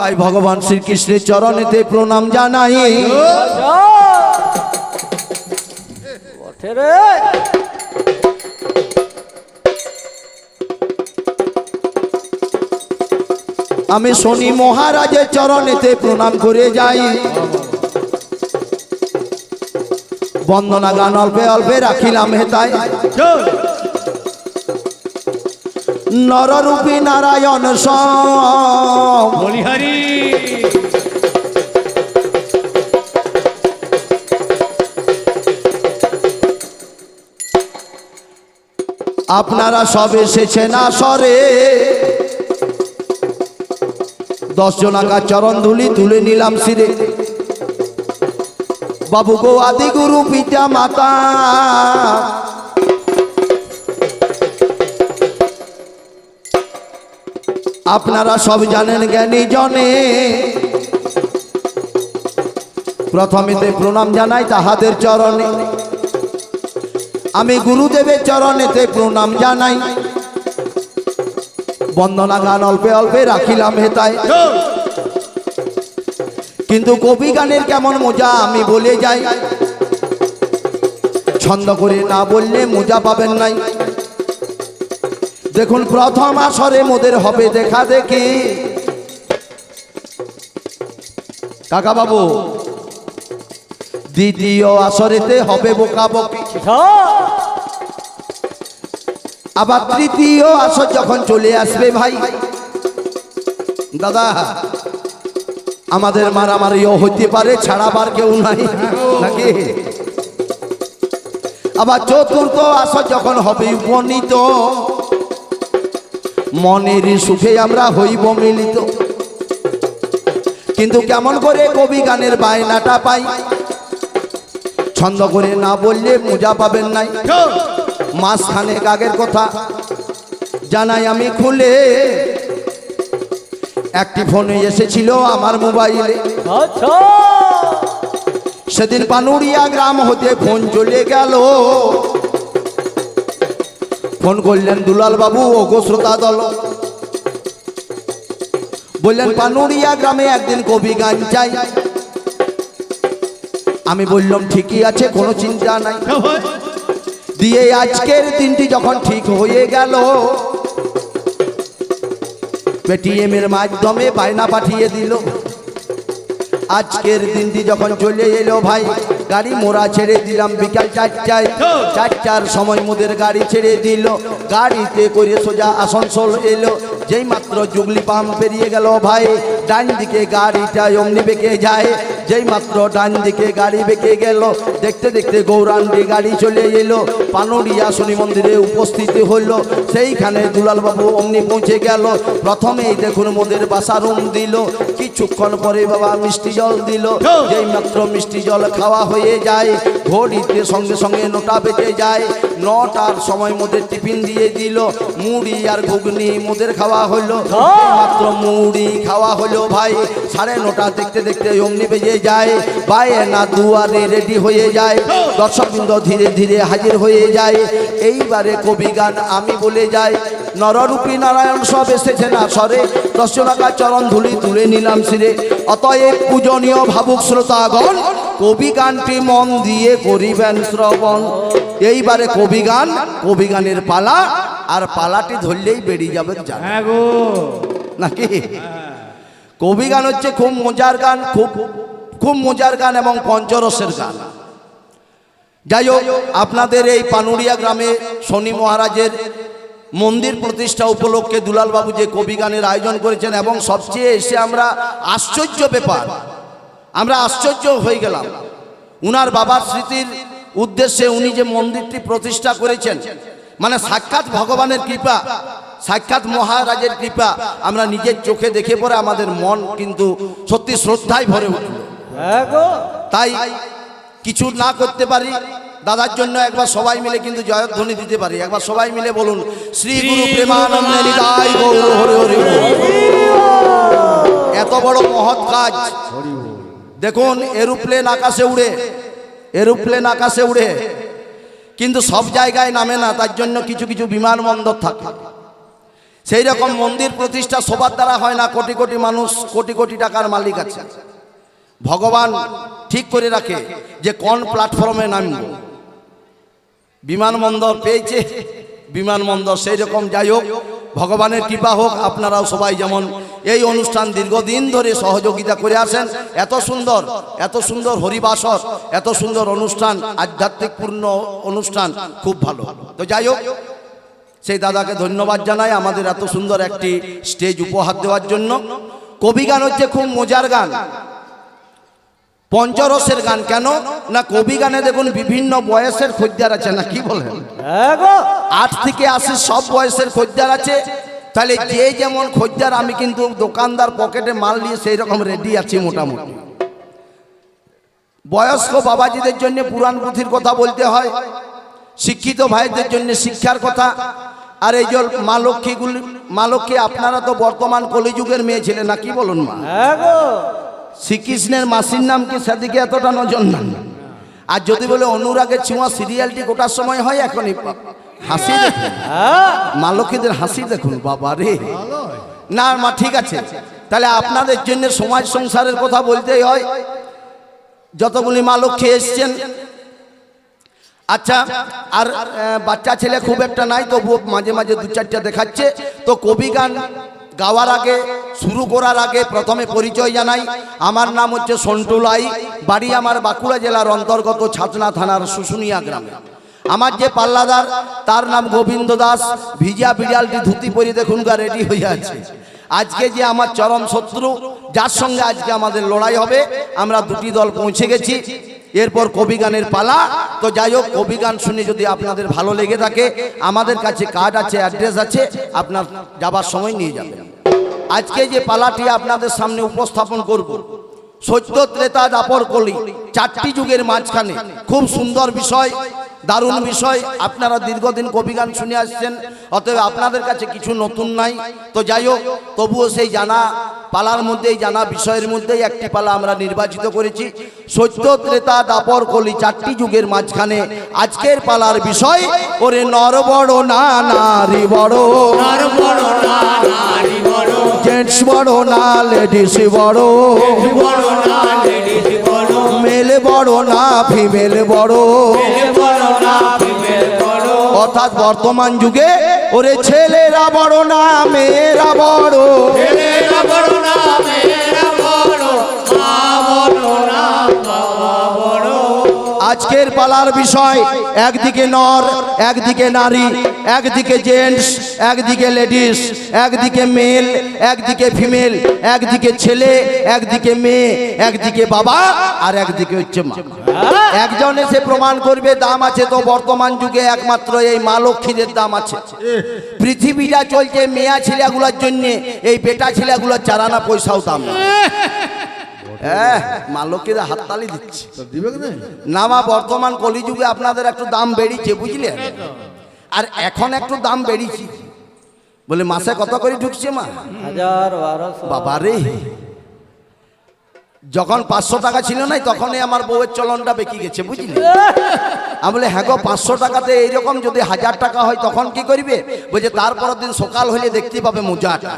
তাই ভগবান শ্রীকৃষ্ণের চরণেতে প্রণাম জানাই। আমি শনি মহারাজের চরণেতে প্রণাম করে যাই। বন্দনা গান অল্পে অল্পে রাখিলাম হেতায়। নররূপী নারায়ণ সম। বলিহারি। আপনারা সব এসেছেন আসরে। দশ জনাকার চরণ ধুলি তুলে নিলাম সিরে বাবু গো আদি গুরু পিতা মাতা আপনারা সব জানেন জ্ঞানী জনে। প্রথমেতে প্রণাম জানাই তাহাদের চরণে। আমি গুরুদেবের চরণেতে প্রণাম জানাই। বন্দনা গান অল্পে অল্পে রাখিলাম হেতায়। কিন্তু কবি গানের কেমন মজা আমি বলে যাই। ছন্দ করে না বললে মজা পাবেন নাই। দেখুন, প্রথম আসরে মোদের হবে দেখা দেখি। কাকা বাবু, দ্বিতীয় আসরেতে হবে বোকা বকি আবার তৃতীয় আসর যখন চলে আসবে ভাই, দাদা, আমাদের মারামারিও হইতে পারে, ছাড়াবার কেউ নাই, নাকি? আবার চতুর্থ আসর যখন হবে, উপনীত মনের সুখে আমরা হইব মিলিত। কিন্তু কেমন করে কবি গানের বায়নাটা পাই? ছন্দ করে না বললে মজা পাবেন নাই। মাঝখানে আগের কথা জানাই আমি খুলে। একটি ফোনে এসেছিল আমার মোবাইলে। আচ্ছা। সেদিন পানুরিয়া গ্রাম হতে ফোন চলে গেল। ফোন করলেন দুলাল বাবু, ও শ্রোতা দল। বললেন, পানুরিয়া গ্রামে একদিন কবি গান চাই। আমি বললাম, ঠিকই আছে, কোনো চিন্তা নাই। দিয়ে আজকের দিনটি যখন ঠিক হয়ে গেল পেটিএম এর মাধ্যমে বায়না পাঠিয়ে দিল। আজকের দিনটি যখন চলে এলো ভাই গাড়ি মোড়া ছেড়ে দিলাম বিকাল চারটায়। চারটার সময় মোদের গাড়ি ছেড়ে দিল। গাড়িতে করে সোজা আসানসোল এলো। যেই মাত্র জুগলি পাম্প পেরিয়ে গেল ভাই ডান দিকে গাড়িটা অমনি বেঁকে যায়। যেই মাত্র ডান দিকে গাড়ি বেঁকে গেল দেখতে দেখতে গৌরাঙ্গি গাড়ি চলে এলো। পানুরিয়া শনি মন্দিরে উপস্থিত হলো সেইখানে দুলালবাবু অমনি পৌঁছে গেল। প্রথমেই দেখুন মোদের বাসা রুম দিল। কিছুক্ষণ পরে বাবা মিষ্টি জল দিল। যেই মাত্র মিষ্টি জল খাওয়া হয়ে যায় ঘড়িতে সঙ্গে সঙ্গে নটা বেজে যায়। নটার সময় মোদের টিফিন দিয়ে দিল। মুড়ি আর ঘুগনি মোদের খাওয়া হলো মাত্র মুড়ি খাওয়া হলো ভাই সাড়ে নটা দেখতে দেখতে অমনি বেজে যায় বাইরে না দুয়ারে রেডি হয়ে যায়। দর্শকবৃন্দ ধীরে ধীরে হাজির হয়ে যায়। এইবারে কবি গান আমি বলে যাই নররূপী নারায়ণ সব এসেছেন আসরে দর্শনাকা চরণ ধুলি তুলে নিলাম সিরে অতএব পূজনীয় ভাবুক শ্রোতাগণ কবি গানটি মন দিয়ে করিবেন শ্রবণ। এইবারে কবি গান কবি গানের পালা আর পালাটি ধরলেই বেরিয়ে যাবে হ্যাঁ নাকি? কবি গান হচ্ছে খুব মজার গান খুব খুব মজার গান এবং পঞ্চরসের গান। যাই হোক আপনাদের এই পানুরিয়া গ্রামে শনি মহারাজের মন্দির প্রতিষ্ঠা উপলক্ষে দুলালবাবু যে কবি গানের আয়োজন করেছেন এবং সবচেয়ে এসে আমরা আশ্চর্য ব্যাপার, আমরা আশ্চর্য হয়ে গেলাম। উনার বাবার স্মৃতির উদ্দেশ্যে উনি যে মন্দিরটি প্রতিষ্ঠা করেছেন মানে সাক্ষাৎ ভগবানের কৃপা, সাক্ষাৎ মহারাজের কৃপা, আমরা নিজের চোখে দেখে পরে আমাদের মন কিন্তু সত্যি শ্রদ্ধায় ভরে উঠল। তাই কিছু না করতে পারি দাদার জন্য একবার সবাই মিলে কিন্তু জয়ধ্বনি দিতে পারি একবার সবাই মিলে বলুন শ্রী গুরু প্রেমানন্দে হৃদয় হরে হরে এত বড় মহৎ কাজ দেখুন এরোপ্লেন আকাশে উড়ে এরোপ্লেন আকাশে উড়ে কিন্তু সব জায়গায় নামে না তার জন্য কিছু কিছু বিমানবন্দর থাকে সেই রকম মন্দির প্রতিষ্ঠা সবার দ্বারা হয় না কোটি কোটি মানুষ কোটি কোটি টাকার মালিক আছে ভগবান ঠিক করে রাখে যে কোন প্ল্যাটফর্মে নামব। বিমানবন্দর পেয়েছে, বিমানবন্দর সেই রকম যাই হোক, ভগবানের কৃপা হোক, আপনারাও সবাই যেমন এই অনুষ্ঠান দীর্ঘদিন ধরে সহযোগিতা করে আসেন, এত সুন্দর এত সুন্দর হরিবাসর, এত সুন্দর অনুষ্ঠান আধ্যাত্মিক পূর্ণ অনুষ্ঠান, খুব ভালো। তো যাই হোক, সেই দাদাকে ধন্যবাদ জানাই আমাদের এত সুন্দর একটি স্টেজ উপহার দেওয়ার জন্য। কবি গান হচ্ছে খুব মজার গান। পঞ্চরসের গান কেন? না কবি গানে দেখুন বিভিন্ন বয়সের খদ্দের আছে না কি বলেন? হ্যাঁ আট থেকে আশি সব বয়সের খদ্দের আছে। তাহলে যে যেমন খদ্দের আমি কিন্তু দোকানদার পকেটে মাল নিয়ে সেই রকম রেডি আছি মোটামুটি। বয়স্ক বাবাজিদের জন্য পুরাণ পুঁথির কথা বলতে হয় শিক্ষিত ভাইদের জন্য শিক্ষার কথা। আর এই যে মা লক্ষ্মীগুলি মা লক্ষ্মী আপনারা তো বর্তমান কলিযুগের মেয়ে ছিলেন না কি বলুন মা? হ্যাঁ শ্রীকৃষ্ণের মাসির নাম কি সেদিকে এতটা নজর না? আর যদি বলে অনুরাগের ছোঁয়া সিরিয়ালটি গোটার সময় হয় এখনই হাসি দেখুন। মা লক্ষ্মীদের হাসি দেখুন, বাবা রে। না, মা, ঠিক আছে। তাহলে আপনাদের জন্য সমাজ সংসারের কথা বলতেই হয়। যতগুলি মা লক্ষ্মী এসছেন। আচ্ছা আর বাচ্চা ছেলে খুব একটা নাই, তবুও মাঝে মাঝে দু চারটা দেখাচ্ছে। তো কবি গান গাওয়ার আগে, শুরু করার আগে প্রথমে পরিচয় জানাই। আমার নাম হচ্ছে সন্টুলাই বাড়ি আমার বাঁকুড়া জেলার অন্তর্গত ছাতনা থানার শুশুনিয়া গ্রামে। আমার যে পাল্লাদার, তার নাম গোবিন্দ দাস, ভিজা বিড়ালটি ধুতি পরি দেখুন গা রেডি হয়ে আছে। আজকে যে আমার চরম শত্রু, যার সঙ্গে আজকে আমাদের লড়াই হবে, আমরা দুটি দল পৌঁছে গেছি। এরপর কবি গানের পালা। তো যাই হোক কবি গান শুনে যদি আপনাদের ভালো লেগে থাকে, আমাদের কাছে কার্ড আছে অ্যাড্রেস আছে, আপনার যাবার সময় নিয়ে যাবেন। আজকে যে পালাটি আপনাদের সামনে উপস্থাপন করব সত্য ত্রেতা দাপর কলি চারটি যুগের মাঝখানে। খুব সুন্দর বিষয় দারুণ বিষয়। আপনারা দীর্ঘদিন কবি গান শুনে আসছেন অতএব আপনাদের কাছে কিছু নতুন নাই। তো যাই হোক তবুও সেই জানা পালার মধ্যেই জানা বিষয়ের মধ্যেই একটি পালা আমরা নির্বাচিত করেছি। সত্য ত্রেতা দাপর কলি চারটি যুগের মাঝখানে আজকের পালার বিষয় ওরে নর বড় না নারী বড় জেন্টস বড় না লেডিস বড়। মেলে বড় না ফিমেল বড়। অর্থাৎ বর্তমান যুগে ওরে ছেলেরা বড় না মেয়েরা বড়। আজকের পালার বিষয়, একদিকে নর, একদিকে নারী, একদিকে জেন্টস, একদিকে লেডিস, একদিকে মেল, একদিকে ফিমেল, একদিকে ছেলে, একদিকে মেয়ে, একদিকে বাবা আর একদিকে হচ্ছে মা। একজন এসে প্রমাণ করবে, দাম আছে তো বর্তমান যুগে একমাত্র এই মা লক্ষ্মীদের দাম আছে। পৃথিবীটা চলছে মেয়া ছেলেগুলোর জন্য, এই বেটা ছেলেগুলোর চারানা পয়সাও দাম না। হ্যাঁ মা লক্ষ্মীরা হাততালি দিচ্ছে। না না? মা বর্তমান কলিযুগে আপনাদের একটু দাম বেড়েছে বুঝলেন আর এখন একটু দাম বেড়েছি বলে মাসে কত করে ঢুকছে মা? হাজার বাবা রে যখন পাঁচশো টাকা ছিল নাই তখনই আমার বউয়ের চলনটা বেঁকে গেছে বুঝলি? আমি বলে হ্যাঁ গো পাঁচশো টাকাতে এইরকম যদি হাজার টাকা হয় তখন কি করবে? বলছে তারপরের দিন সকাল হলে দেখতে পাবে মোজাটা।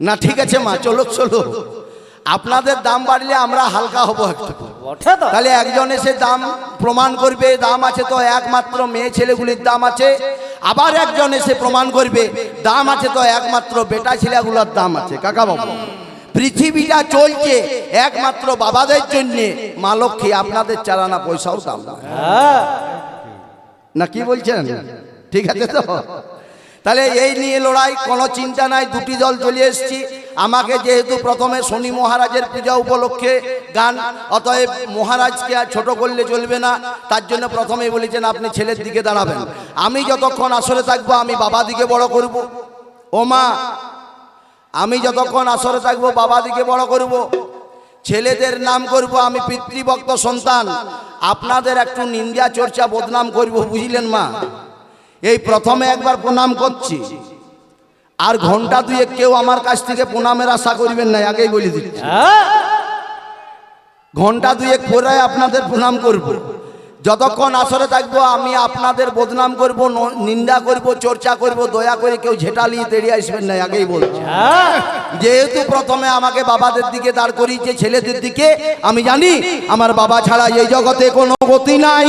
না ঠিক আছে মা চলো চলো। আপনাদের দাম বাড়লে আমরা হালকা হব একটু। তাহলে একজন এসে দাম প্রমাণ করবে দাম আছে তো একমাত্র মেয়ে ছেলেগুলির দাম আছে। আবার একজন এসে প্রমাণ করবে দাম আছে তো একমাত্র বেটা ছেলেগুলোর দাম আছে। কাকা বাবু পৃথিবীটা চলছে একমাত্র বাবাদের জন্যে। মা লক্ষ্মী আপনাদের চালানা পয়সাও দাম না। হ্যাঁ। না কি বলছেন? ঠিক আছে তো? তাহলে এই নিয়ে লড়াই কোনো চিন্তা নাই দুটি দল চলে এসেছি। আমাকে যেহেতু প্রথমে শনি মহারাজের পূজা উপলক্ষে গান অতএব মহারাজকে আর ছোট করলে চলবে না। তার জন্য প্রথমেই বলেছেন আপনি ছেলের দিকে দাঁড়াবেন। আমি যতক্ষণ আসরে থাকব আমি বাবা দিকে বড় করব। ও মা আমি যতক্ষণ আসরে থাকব বাবা দিকে বড় করব। ছেলেদের নাম করব আমি পিতৃভক্ত সন্তান। আপনাদের একটু নিন্দা চর্চা বদনাম করব বুঝলেন মা? এই প্রথমে একবার প্রণাম করছি। আর ঘণ্টা দুয়ে কেউ আমার কাছ থেকে প্রণামের আশা করবেন না আগেই বলে দিচ্ছি। ঘণ্টা দুয়েক পরে আপনাদের প্রণাম করব। যতক্ষণ আসরে থাকব, আমি আপনাদের বদনাম করব নিন্দা করব, চর্চা করব, দয়া করে কেউ ঝেটালি তেড়িয়ে আসবেন না আগেই বলছি। যেহেতু প্রথমে আমাকে বাবাদের দিকে দাঁড় করিয়েছে, ছেলেদের দিকে, আমি জানি আমার বাবা ছাড়া এই জগতে কোনো গতি নাই।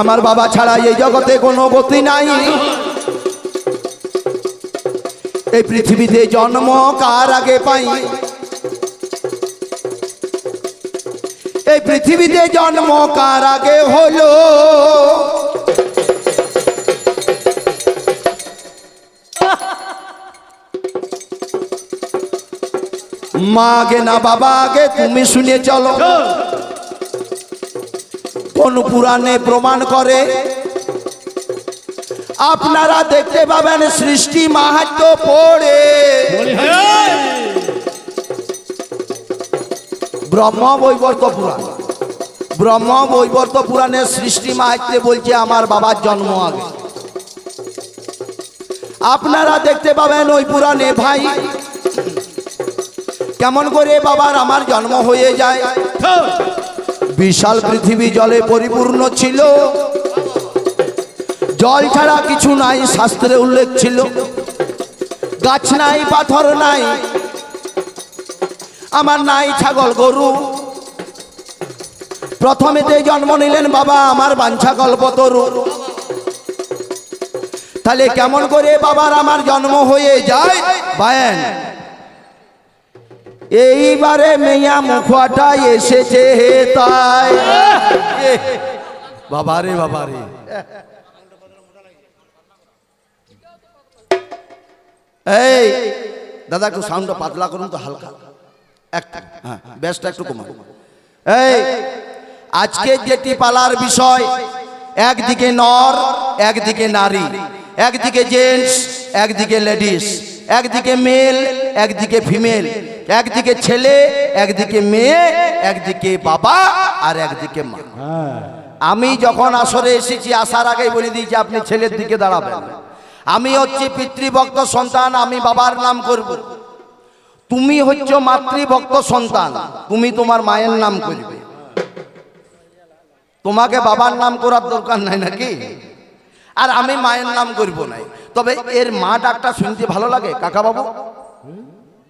আমার বাবা ছাড়া এই জগতে কোনো গতি নাই। এই পৃথিবীতে জন্ম কার আগে পাই? এই পৃথিবীতে জন্ম কার আগে হলো? মা আগে না বাবা আগে তুমি শুনে চলো। কোন পুরাণে প্রমাণ করে? আপনারা দেখতে পাবেন সৃষ্টি মাহাত্ম পড়ে। ব্রহ্ম বৈবর্ত পুরাণ। ব্রহ্ম বৈবর্ত পুরাণের সৃষ্টি মাহাত্মে বলছে, আমার বাবার জন্ম আগে। আপনারা দেখতে পাবেন ওই পুরাণে, ভাই, কেমন করে বাবার আমার জন্ম হয়ে যায়? বিশাল পৃথিবী জলে পরিপূর্ণ ছিল। জল ছাড়া কিছু নাই শাস্ত্রে উল্লেখ ছিল। গাছ নাই পাথর নাই। আমার নাই ছাগল গরু। প্রথমেতে জন্ম নিলেন বাবা আমার বাঞ্ছা কল্পতরু তাহলে কেমন করে বাবার আমার জন্ম হয়ে যায়? বায়েন। এইবারে মেয়া মুখটা এসেছে হে তাই। বাবা রে বাবা রে। এই দাদা একটু সাউন্ডটা পাতলা করুন তো হালকা। একটা হ্যাঁ বেশটা একটু কমান এই আজকে যেটি পালার বিষয় একদিকে নর একদিকে নারী একদিকে জেন্টস একদিকে লেডিস একদিকে মেল, একদিকে ফিমেল। একদিকে ছেলে, একদিকে মেয়ে, একদিকে বাবা আর একদিকে মা। আমি যখন আসরে এসেছি, আসার আগেই বলে দিয়েছি, আপনি ছেলের দিকে দাঁড়াবেন। আমি হচ্ছে পিতৃভক্ত সন্তান, আমি বাবার নাম করব। তুমি হচ্ছে মাতৃভক্ত সন্তান, তুমি তোমার মায়ের নাম করবে। তোমাকে বাবার নাম করার দরকার নাই নাকি? আর আমি মায়ের নাম করব নাই তবে এর মা ডাকটা শুনতে ভালো লাগে কাকা বাবু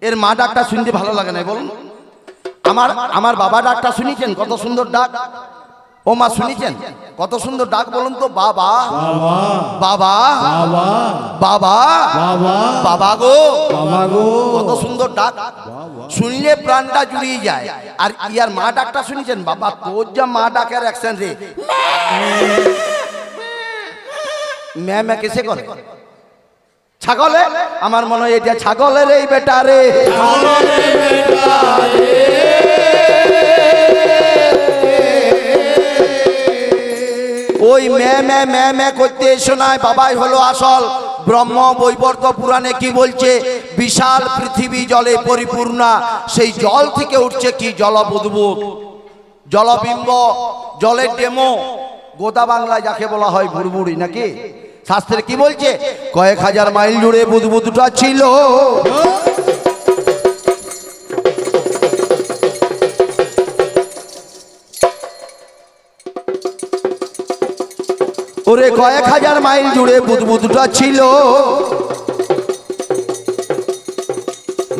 এর মা ডাকটা শুনতে ভালো লাগে না বলুন আমার আমার বাবা ডাকটা শুনেছেন কত সুন্দর ডাক ও মা শুনেছেন কত সুন্দর ডাক বলুন তো বাবা বাবা বাবা বাবা গো কত সুন্দর ডাক শুনলে প্রাণটা জুড়িয়ে যায় আর ইয়ার মা ডাকটা শুনেছেন বাবা তোর যা মা ডাকের অ্যাকশন রে ম্যা ম্যা কেসে করে ছাগলে? আমার মনে হয় এটা ছাগলের এই বেটা রে। ওই ম্যা ম্যা ম্যা ম্যা করতে শোনায় বাবাই হলো আসল। ব্রহ্ম বৈবর্ত পুরাণে কি বলছে? বিশাল পৃথিবী জলে পরিপূর্ণা, সেই জল থেকে উঠছে কি জল বুদবুদ জলবিম্ব, জলের ডেমো। গোদা বাংলায় যাকে বলা হয় বুড়বুড়ি নাকি? শাস্ত্রে কি বলছে? কয়েক হাজার মাইল জুড়ে বুদবুদটা ছিল। ওরে কয়েক হাজার মাইল জুড়ে বুদবুদটা ছিল।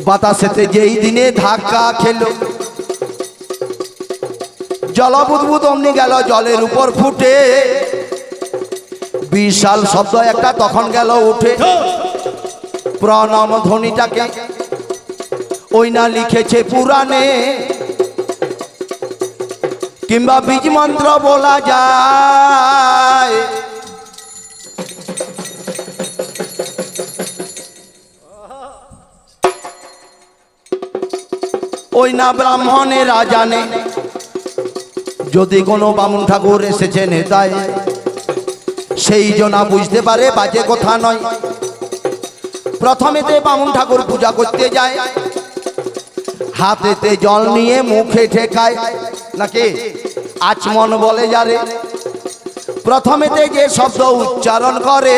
বাতাসেতে যেই দিনে ধাক্কা খেলো। জল বুদবুদ অমনি গেল, জলের উপর ফুটে। বিশাল শব্দ একটা তখন গেল উঠে। প্রণম ধ্বনিটাকে ওই না লিখেছে পুরাণে। কিংবা বীজ মন্ত্র বলা যায়। ওই না ব্রাহ্মণেরা জানে যদি কোনো বামুন ঠাকুর এসেছেন হেতায় সেই জনা বুঝতে পারে বাজে কথা নয়। প্রথমেতে বামুন ঠাকুর পূজা করতে যায়। হাতেতে জল নিয়ে মুখে ঠেকায়। নাকি? আচমন বলে যারে প্রথমেতে যে শব্দ উচ্চারণ করে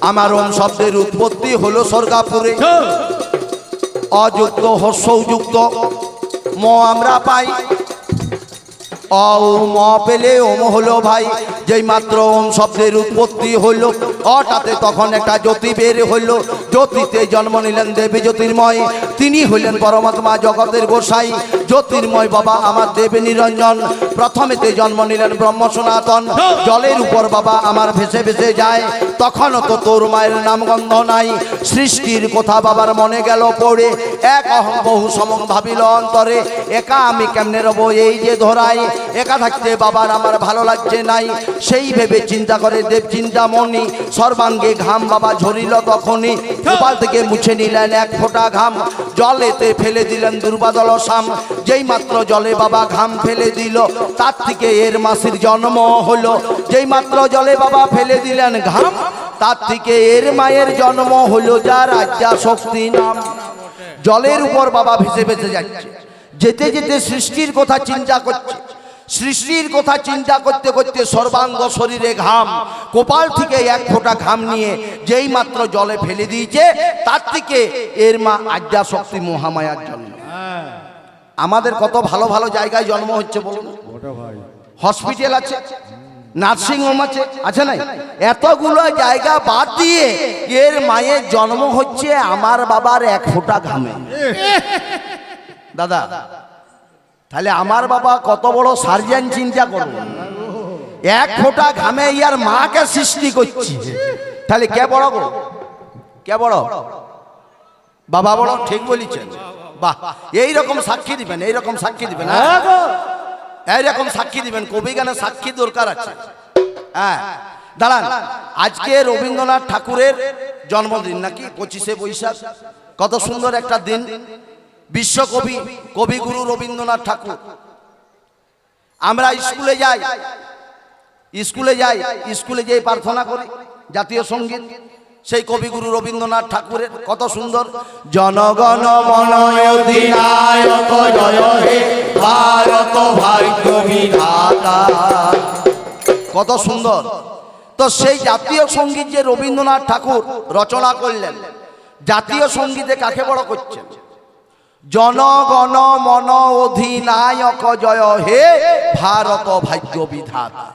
আমার ওম শব্দের উৎপত্তি হলো সর্গাপুরে অযুক্ত হর্ষযুক্ত ম আমরা পাই। অ ও ম পেলে ওম হলো ভাই। যেই মাত্র ওম শব্দের উৎপত্তি হইল অটাতে তখন একটা জ্যোতি বের হইল। জ্যোতিতে জন্ম নিলেন দেবী জ্যোতির্ময়। তিনি হইলেন পরমাত্মা জগতের গোসাই জ্যোতির্ময় বাবা আমার দেব নিরঞ্জন। প্রথমেতে জন্ম নিলেন ব্রহ্ম সনাতন। জলের উপর বাবা আমার ভেসে ভেসে যায়। তখনও তো তোর মায়ের নামগন্ধ নাই। সৃষ্টির কথা বাবার মনে গেল পড়ে। এক অহং বহু সমং ভাবিল অন্তরে। একা আমি কেমনে রব এই যে ধরাই? একা থাকতে বাবার আমার ভালো লাগছে নাই। সেই ভেবে চিন্তা করে দেব চিন্তামণি। সর্বাঙ্গে ঘাম বাবা ঝরিল তখনই। কপাল থেকে মুছে নিলেন এক ফোঁটা ঘাম। জলেতে ফেলে দিলেন দুর্বাদল সাম যেই মাত্র জলে বাবা ঘাম ফেলে দিল, তার থেকে এর মাসির জন্ম হলো। যেই মাত্র জলে বাবা ফেলে দিলেন ঘাম, তার থেকে এর মায়ের জন্ম হলো যা রাজ্যা শক্তি নাম। জলের উপর বাবা ভেসে ভেসে যাচ্ছে। যেতে যেতে সৃষ্টির কথা চিন্তা করছে। সৃষ্টির কথা চিন্তা করতে করতে সর্বাঙ্গ শরীরে ঘাম, কোপাল থেকে এক ফোঁটা ঘাম নিয়ে যেই মাত্র জলে ফেলে দিয়েছে, তার থেকে এর মা আজ্ঞা শক্তি মহামায়ার জন্ম আমাদের কত ভালো ভালো জায়গায় জন্ম হচ্ছে বলুন? হসপিটাল আছে, নার্সিং হোম আছে আছে নাই? এতগুলো জায়গা বাদ দিয়ে এর মায়ের জন্ম হচ্ছে আমার বাবার এক ফোঁটা ঘামে। দাদা তাহলে আমার বাবা কত বড় সার্জন চিন্তা করব এক ফোঁটা ঘামে ইয়ার মাকে সৃষ্টি করছি। তাহলে কে বড় গো? কে বড়? বাবা বড় ঠিক বলিছেন। বাহ এই রকম সাক্ষী দিবেন এই রকম সাক্ষী দিবেন হ্যাঁ? হ্যাঁ এইরকম সাক্ষী দিবেন কবি গানে সাক্ষী দরকার আছে। হ্যাঁ দাঁড়ান আজকে রবীন্দ্রনাথ ঠাকুরের জন্মদিন নাকি? পঁচিশে বৈশাখ। কত সুন্দর একটা দিন। বিশ্বকবি কবিগুরু রবীন্দ্রনাথ ঠাকুর। আমরা স্কুলে যাই স্কুলে যাই স্কুলে যেয়ে প্রার্থনা করি জাতীয় সংগীত। সেই কবিগুরু রবীন্দ্রনাথ ঠাকুরের কত সুন্দর। জনগণ মন জয় হে ভারত ভাগ্য বিধাতা। কত সুন্দর। তো সেই জাতীয় সংগীত যে রবীন্দ্রনাথ ঠাকুর রচনা করলেন জাতীয় সঙ্গীতে কাকে বড় করছেন? জনগণ মন অধিনায়ক জয় হে ভারত ভাগ্য বিধাতা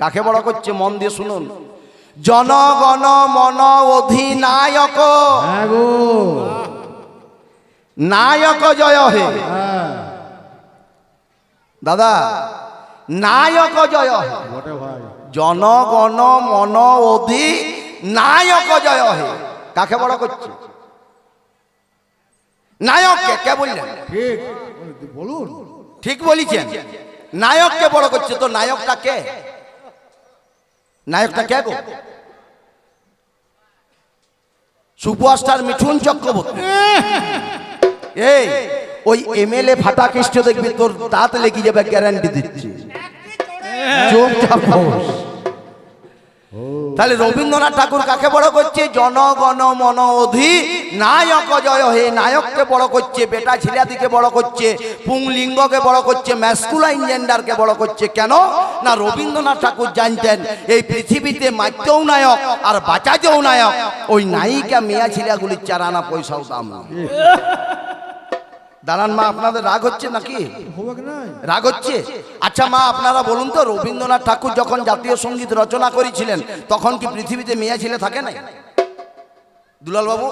কাকে বড় করছে? মন দিয়ে শুনুন। জনগণ মন অধিনায়ক। নায়ক জয় হে। দাদা নায়ক জয় হে। জনগণ মন অধি নায়ক জয় হে। কাকে বড় করছে? নায়ককে কে? বললেন? ঠিক। বলুন। ঠিক বলিছেন। নায়ককে বড় করছে? তো নায়কটা কে? নায়কটা কে গো? সুপারস্টার মিঠুন চক্রবর্তী। এই ওই এমএলএ ফাটা খ্রিস্ট দেখবি তোর দাঁত লেগে যাবে গ্যারান্টি দিচ্ছি। চুপচাপ বস। তাহলে রবীন্দ্রনাথ ঠাকুর কাকে বড় করছে? জনগণ মন অধি নায়ক জয় হে, নায়ককে বড় করছে, বেটা ছিলাদিকে বড় করছে, পুংলিঙ্গকে বড় করছে ম্যাসকুলাইন জেন্ডারকে বড় করছে। কেন? না রবীন্দ্রনাথ ঠাকুর জানতেন, এই পৃথিবীতে মারতেও নায়ক আর বাঁচাতেও নায়ক। ওই নায়িকা মেয়া ছিলাগুলির চারানা পয়সাও দাম দাঁড়ান মা আপনাদের রাগ হচ্ছে নাকি? রাগ হচ্ছে? আচ্ছা মা আপনারা বলুন তো রবীন্দ্রনাথ ঠাকুর যখন জাতীয় সংগীত রচনা করেছিলেন তখন কি পৃথিবীতে মেয়ে ছেলে থাকে নাই? দুলাল বাবু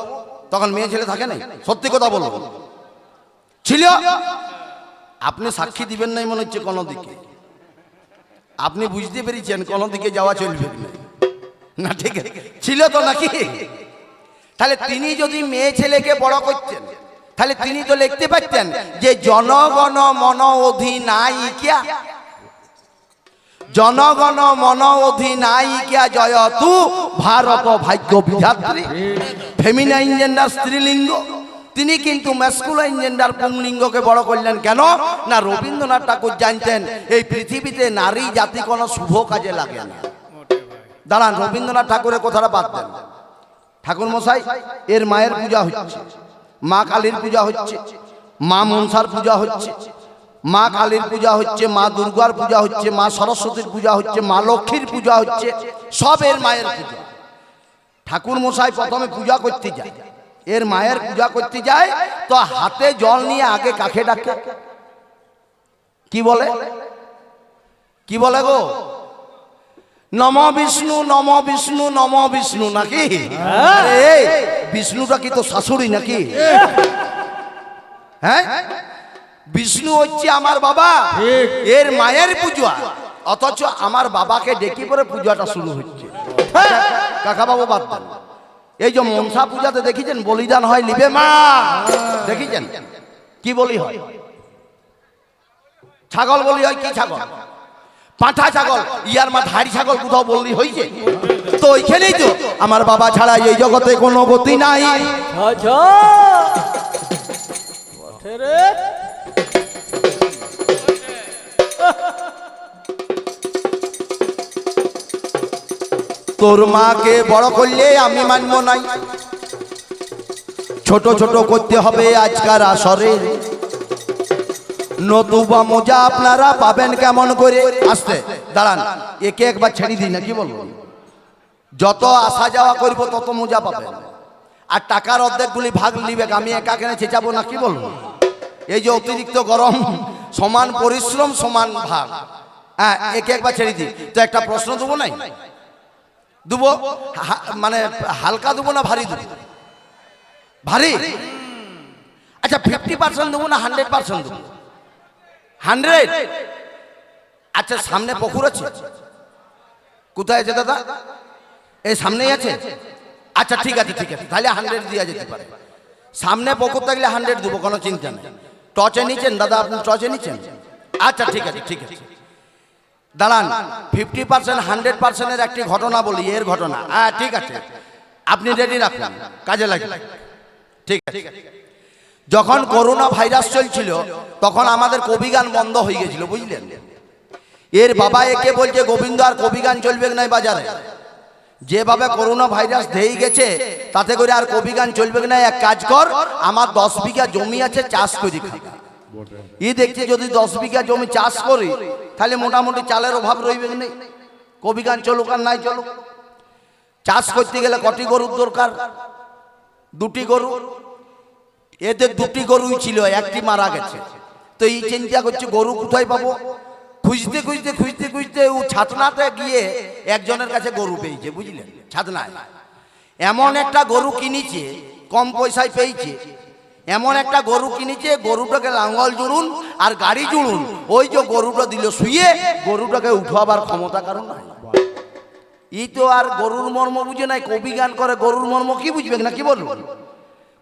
তখন মেয়ে ছেলে থাকে নাই? সত্যি কথা বলব। ছিল? আপনি সাক্ষী দিবেন নাই মনে হচ্ছে কোনো দিকে আপনি বুঝতে পেরেছেন কোনো দিকে যাওয়া চলবে না। না ঠিক আছে। ছিল তো নাকি? তাহলে তিনি যদি মেয়ে ছেলেকে বড় করতেন তাহলে তিনি তো লিখতে পারতেন যে জনগণ মন অধিনায়িকা। জনগণ মন অধিনায়িকা জয় তু ভারত ভাগ্য বিধাত্রী। Feminine gender স্ত্রীলিঙ্গ। তিনি কিন্তু ম্যাসকুলাইন জেন্ডার পুংলিঙ্গকে বড় করলেন কেন? না রবীন্দ্রনাথ ঠাকুর জানতেন, এই পৃথিবীতে নারী জাতি কোনো শুভ কাজে লাগে না। দাঁড়ান, রবীন্দ্রনাথ ঠাকুরের কথাটা বাদ দেন। ঠাকুর মশাই এর মায়ের পূজা হচ্ছে। মা কালীর পূজা হচ্ছে, মা মনসার পূজা হচ্ছে, মা কালীর পূজা হচ্ছে, মা দুর্গার পূজা হচ্ছে, মা সরস্বতীর পূজা হচ্ছে, মা লক্ষ্মীর পূজা হচ্ছে সব এর মায়ের পূজা। ঠাকুর মশাই প্রথমে পূজা করতে যায়। এর মায়ের পূজা করতে যায়, তো হাতে জল নিয়ে আগে কাকে ডাকে? কি বলে? কি বলে গো? নম বিষ্ণু নম বিষ্ণু নম বিষ্ণু নাকি? বিষ্ণুটা কি তো শাশুড়ি নাকি? হ্যাঁ। বিষ্ণু হচ্ছে আমার বাবা। এর মায়ের পূজা। অথচ আমার বাবাকে ডেকে পরে পূজাটা শুরু হচ্ছে। কাকা বাবু বাদ দেন। এই যে মনসা পূজাতে দেখেছেন বলিদান হয় লিবে মা। দেখেছেন? কি বলি হয়? ছাগল বলি হয় কি ছাগল? পাঁঠা ছাগল ইয়ার মা ধাড়ি ছাগল কোথাও বললি হয়েছে? তো ওইখানেই তো আমার বাবা ছাড়া এই জগতে কোনো গতি নাই। আচ্ছা। তোর মাকে বড় করলে আমি মানব নাই। ছোট ছোট করতে হবে আজকার আসরে নতুবা মোজা আপনারা পাবেন কেমন করে? আসতে, দাঁড়ান। একে একবার ছেড়ে দিই না, কি বলব? যত আসা যাওয়া করব, তত মোজা পাবেন। আর টাকার অর্ধেকগুলি ভাগ নিবে, আমি একা কেনে চেঁচাবো না, কি বলব? এই যে অতিরিক্ত গরম, সমান পরিশ্রম, সমান ভাগ। হ্যাঁ একে একবার ছেড়ে দিই। তো একটা প্রশ্ন দেবো নাই? দেবো? মানে হালকা দেবো না ভারী দেবো? ভারী? আচ্ছা ফিফটি পার্সেন্ট দেবো না হান্ড্রেড পার্সেন্ট দেবো? হান্ড্রেড? আচ্ছা সামনে পুকুর আছে। কোথায় আছে দাদা? এই সামনেই আছে? আচ্ছা ঠিক আছে ঠিক আছে। তাহলে হান্ড্রেড দেওয়া যেতে পারে। সামনে পুকুর থাকলে হান্ড্রেড দেবো, কোনো চিন্তা নেই। টচে নিচ্ছেন দাদা, আপনি টচে নিচ্ছেন আচ্ছা ঠিক আছে ঠিক আছে। দাঁড়ান ফিফটি পার্সেন্ট হান্ড্রেড পার্সেন্টের একটি ঘটনা বলি, এর ঘটনা। হ্যাঁ ঠিক আছে। আপনি রেডি রাখুন। কাজে লাগে ঠিক আছে। যখন করোনা ভাইরাস চলছিল, তখন আমাদের কবিগান বন্ধ হয়ে গেছিল, বুঝলেন? এর বাবা একে বলছে, গোবিন্দ আর কবিগান চলবে না বাজারে? যেভাবে করোনা ভাইরাস ধেয়ে গেছে, তাতে করে আর কবিগান চলবে না এক কাজ কর, আমার দশ বিঘা জমি আছে, চাষ করি ই দেখছি যদি দশ বিঘা জমি চাষ করি, তাহলে মোটামুটি চালের অভাব রইবে নেই? কবি গান চলুক আর নাই চলুক। চাষ করতে গেলে কটি গরুর দরকার? দুটি গরু। এদের দুটি গরুই ছিল, একটি মারা গেছে। তো এই চিন্তা করছে, গরু কোথায় পাবো? খুঁজতে খুঁজতে খুঁজতে খুঁজতে ও ছাতনাতে গিয়ে একজনের কাছে গরু পেয়েছে, বুঝলেন? ছাতনায়। এমন একটা গরু কিনেছে, কম পয়সায় পেয়েছে। এমন একটা গরু কিনেছে, গরুটাকে লাঙ্গল জুড়ুন আর গাড়ি জুড়ুন। ওই যে গরুটা দিল শুয়ে, গরুটাকে উঠাবার ক্ষমতা কারণ নাই। ই তো আর গরুর মর্ম বুঝে নাই, কবি গান করে, গরুর মর্ম কি বুঝবে না কি বলব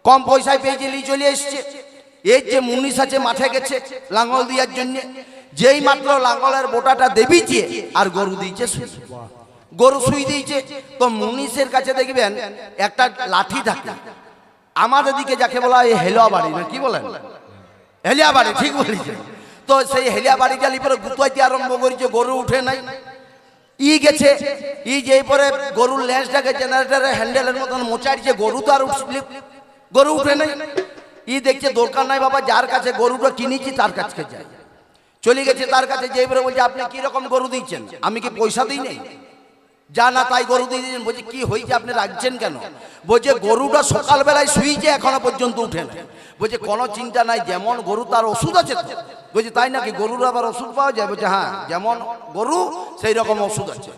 কম পয়সায় পেয়েছে লি চলে এসছে। এই যে মুনিশ আছে, মাঠে গেছে লাঙ্গল দেওয়ার জন্য। যেই মাত্র লাঙ্গলের বোটাটা দেবিছে আর গরু দিয়েছে গরু শুই দিয়েছে। তো মুনিশের কাছে দেখবেন, একটা লাঠি থাকে। আমাদের দিকে যাকে বলা হয় হেলোয়া বাড়ি না কি বলেন? হেলিয়া বাড়ি ঠিক বলেছে তো সেই হেলিয়া বাড়ি গেলি পরে গুতাইতে আরম্ভ করেছে, গরু উঠে নাই। ই গেছে, ই যে পরে গরুর ল্যান্সটাকে জেনারেটারের হ্যান্ডেলের মতন মোচাড়িছে গরু তো আর উঠলি গরু উঠে নাই। ই দেখছে দরকার নাই বাবা যার কাছে গরুটা কিনেছি তার কাছে যায়। চলে গেছে তার কাছে যে পরে বলছে আপনি কি রকম গরু দিচ্ছেন আমি কি পয়সা দিই নেই? যা না তাই গরু দিয়ে দিয়েছেন। বলছে কি হয়েছে? আপনি রাখছেন কেন? বলছে গরুটা সকালবেলায় শুয়েছে এখনও পর্যন্ত উঠে না বলছে কোনো চিন্তা নাই যেমন গরু তার ওষুধ আছে তো। বলছে তাই নাকি গরুর আবার ওষুধ পাওয়া যায়? বলছে হ্যাঁ যেমন গরু সেই রকম ওষুধ আছে।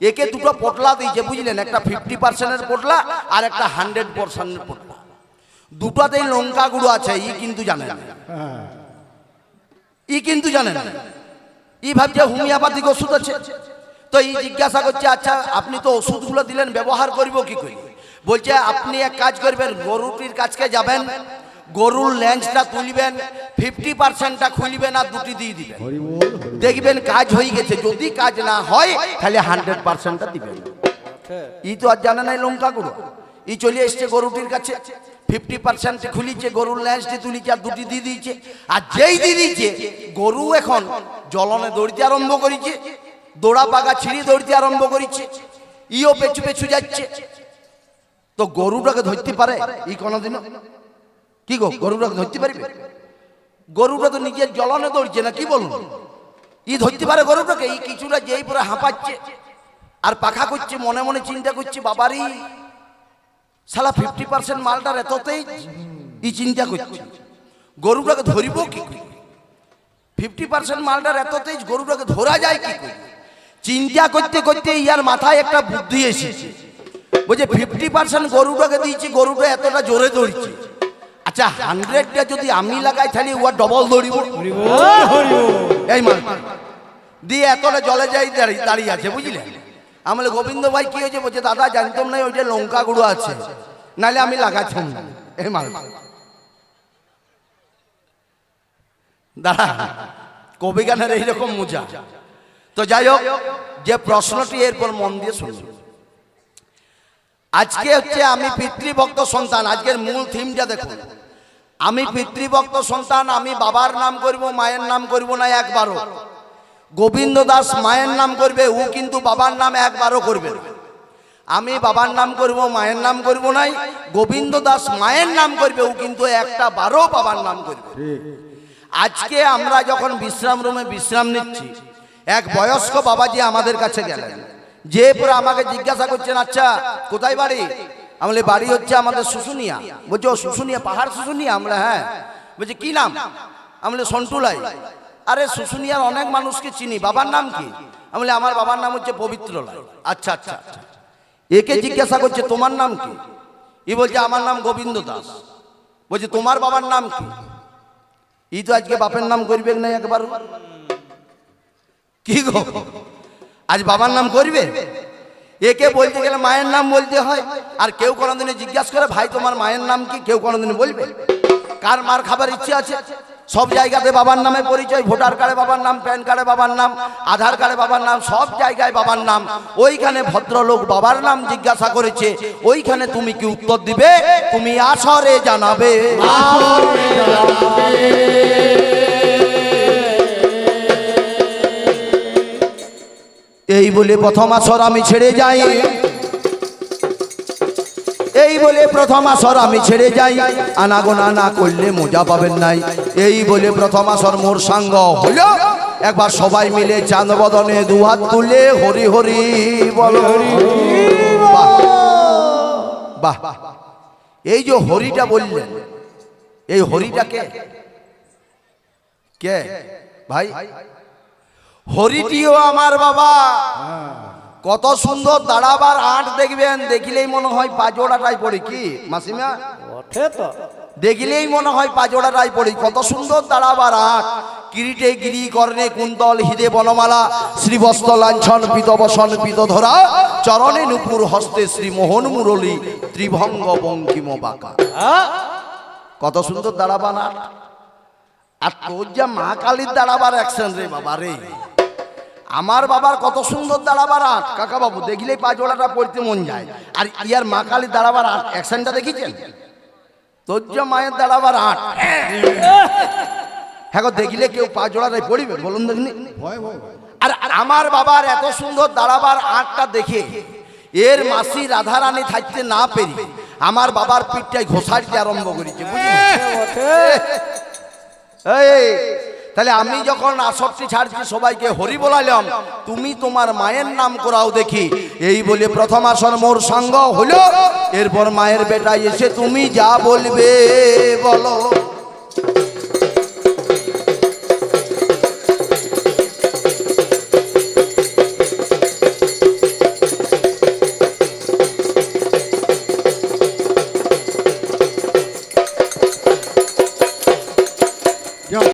একে দুটো পটলা দিয়েছে বুঝলেন? একটা ফিফটি পার্সেন্টের পটলা আর একটা হান্ড্রেড পার্সেন্টের পটলা। দুটাতেই লঙ্কা গুঁড়ো আছে ই কিন্তু জানে না। ই কিন্তু জানে না। ই ভাবছে হোমিওপ্যাথিক ওষুধ আছে। তো এই জিজ্ঞাসা করছে আচ্ছা আপনি তো ওষুধগুলো দিলেন ব্যবহার করব কি করি? বলছে আপনি এক কাজ করবেন গরুটির কাছকে যাবেন গরুর ল্যাঞ্চটা তুলবেন ফিফটি পার্সেন্টটা খুলবেন আর দুটি দিয়ে দিবেন। দেখবেন কাজ হয়ে গেছে। যদি কাজ না হয় তাহলে হান্ড্রেড পার্সেন্টটা দিবেন। ই তো আর জানে নাই লঙ্কা গুঁড়ো ই চলে এসছে গরুটির কাছে। ফিফটি পার্সেন্ট খুলিছে, গরুর ল্যান্সটি তুলিছে আর দুটি দিয়ে দিয়েছে? আর যেই দিয়ে দিয়েছে, গরু এখন জলনে দৌড়তে আরম্ভ করেছে, দৌড়া পাকা ছিঁড়ি দৌড়তে আরম্ভ করেছে ইও পেছু পেছু যাচ্ছে। তো গরুটাকে ধরতে পারে ই কোনোদিনও? কি গো, গরুটাকে ধরতে পারবে? গরুটা তো নিজের জলনে দৌড়ছে না, কি বলুন ই ধরতে পারে গরুটাকে এই কিছুটা যেই পরে হাঁপাচ্ছে, আর পাখা করছে, মনে মনে চিন্তা করছে বাবারই সালা ফিফটি পার্সেন্ট মালটার এততেই ই চিন্তা করছে। গরুটাকে ধরিব কি ফিফটি পার্সেন্ট মালটার এততেই গরুটাকে ধরা যায় কি চিন্তা করতে করতে ইয়ার মাথায় একটা বুদ্ধি এসেছে। বলছে ফিফটি পার্সেন্ট গরুটাকে দিয়েছি গরুটা এতটা জোরে দৌড়ছে আচ্ছা হান্ড্রেডটা যদি আমি লাগাই তাহলে ওয়া ডবল দৌড়িব এই মাল দিয়ে এতটা জলে যাই দাঁড়িয়ে দাঁড়িয়ে আছে বুঝলে? আমলে গোবিন্দ ভাই কি হয়েছে? বলছে, দাদা, জানতাম না ওইটা লঙ্কা গুঁড়ো আছে। নাহলে আমি লাগাচ্ছিলাম না। মাল। দাঁড়া, কবি গানের এইরকম মোজা। তো যাই হোক, যে প্রশ্নটি এরপর মন দিয়ে শুনুন। আজকে হচ্ছে আমি পিতৃভক্ত সন্তান, আজকের মূল থিমটা দেখুন। আমি পিতৃভক্ত সন্তান, আমি বাবার নাম করব, মায়ের নাম করব না একবারও। গোবিন্দ দাস মায়ের নাম করবে, ও কিন্তু বাবার নাম একবারও করবে। আমি বাবার নাম করব, মায়ের নাম করব নাই গোবিন্দ দাস মায়ের নাম করবে, ও কিন্তু একটা বারও বাবার নাম করবে আজকে আমরা যখন বিশ্রাম রুমে বিশ্রাম নিচ্ছি, এক বয়স্ক বাবাজি আমাদের কাছে গেলেন। যে পরে আমাকে জিজ্ঞাসা করছেন আচ্ছা কোথায় বাড়ি? আমলে বাড়ি হচ্ছে আমাদের শুশুনিয়া। বলছে, ও শুশুনিয়া, পাহাড় শুশুনিয়া? আমরা হ্যাঁ। বলছে, কি নাম? আমলে সন্টুলাই। আরে শুশুনিয়ার অনেক মানুষকে চিনি। বাবার নাম কি? আমলে আমার বাবার নাম হচ্ছে পবিত্রলাই আচ্ছা আচ্ছা আচ্ছা। একে জিজ্ঞাসা করছে, তোমার নাম কি? ই বলছে, আমার নাম গোবিন্দ দাস। বলছে, তোমার বাবার নাম কি? ই তো আজকে বাপের নাম করবে না একবার? কি গো? আজ বাবার নাম করবে? একে বলতে গেলে মায়ের নাম বলতে হয়। আর কেউ কোনোদিনে জিজ্ঞাসা করে, ভাই, তোমার মায়ের নাম কি? কেউ কোনোদিন বলবে। কার মার খাবার ইচ্ছে আছে? সব জায়গাতে বাবার নামে পরিচয়, ভোটার কার্ডে বাবার নাম, প্যান কার্ডে বাবার নাম, আধার কার্ডে বাবার নাম, সব জায়গায় বাবার নাম। ওইখানে ভদ্রলোক বাবার নাম জিজ্ঞাসা করেছে, ওইখানে তুমি কি উত্তর দিবে? তুমি আসরে জানাবে। এই বলে প্রথম আসর আমি ছেড়ে যাই। এই বলে প্রথম আসর আমি ছেড়ে যাই। আনাগোনা না করলে মজা পাবেন নাই। এই বলে প্রথম আসর মোর সাঙ্গ হলো একবার সবাই মিলে চাঁদ বদনে দুহাত তুলে হরি হরি বলো। বাহ এই যে হরিটা বললেন, এই হরিটাকে কে? ভাই, হরিটিও আমার বাবা। কত সুন্দর দাঁড়াবার আট দেখবেন দেখিলেই মনে হয় পাজোড়াটাই পড়ি। কি মাসিমা? ওঠে তো। দেখিলেই মনে হয় পাজোড়াটাই পড়ি। কত সুন্দর দাঁড়াবার আট। কিরিটে গিরি কর্ণে কুন্তল হিদে বনমালা শ্রীবস্ত্র লাঞ্ছন পিতবসন পিতধরা চরণে নুপুর হস্তে শ্রী মোহন মুরলী ত্রিভঙ্গ বঙ্কিম বাঁকা। কত সুন্দর দাঁড়াবার আট। আর তোর যা মা কালীর দাঁড়াবার অ্যাকশন রে বাবা রে। আমার বাবার কত সুন্দর দাঁড়াবার আট। কাকা বাবু দেখলেই পাঁচওয়ালাটা পড়তে মন যায়। আর ইয়ার মা কালীর দাঁড়াবার আট অ্যাকশনটা দেখেছেন? তোর মায়ের দাঁড়াবার আট। হ্যাঁ দেখলে কেউ পাঁচওয়ালাটাই পড়িবে বলুন দেখিনি ভয় ভয় আর আমার বাবার এত সুন্দর দাঁড়াবার আটটা দেখে এর মাসি রাধারানী থাকতে না পেরে আমার বাবার পিঠটাই ঘোষাইতে আরম্ভ করেছে বুঝলি? এই। তাহলে আমি যখন আসক্তি ছাড়ছি, সবাইকে হরি বলালাম তুমি তোমার মায়ের নাম করাও দেখি। এই বলে প্রথম আসন মোর সঙ্গ হলো এরপর মায়ের বেটা এসে, তুমি যা বলবে বলো।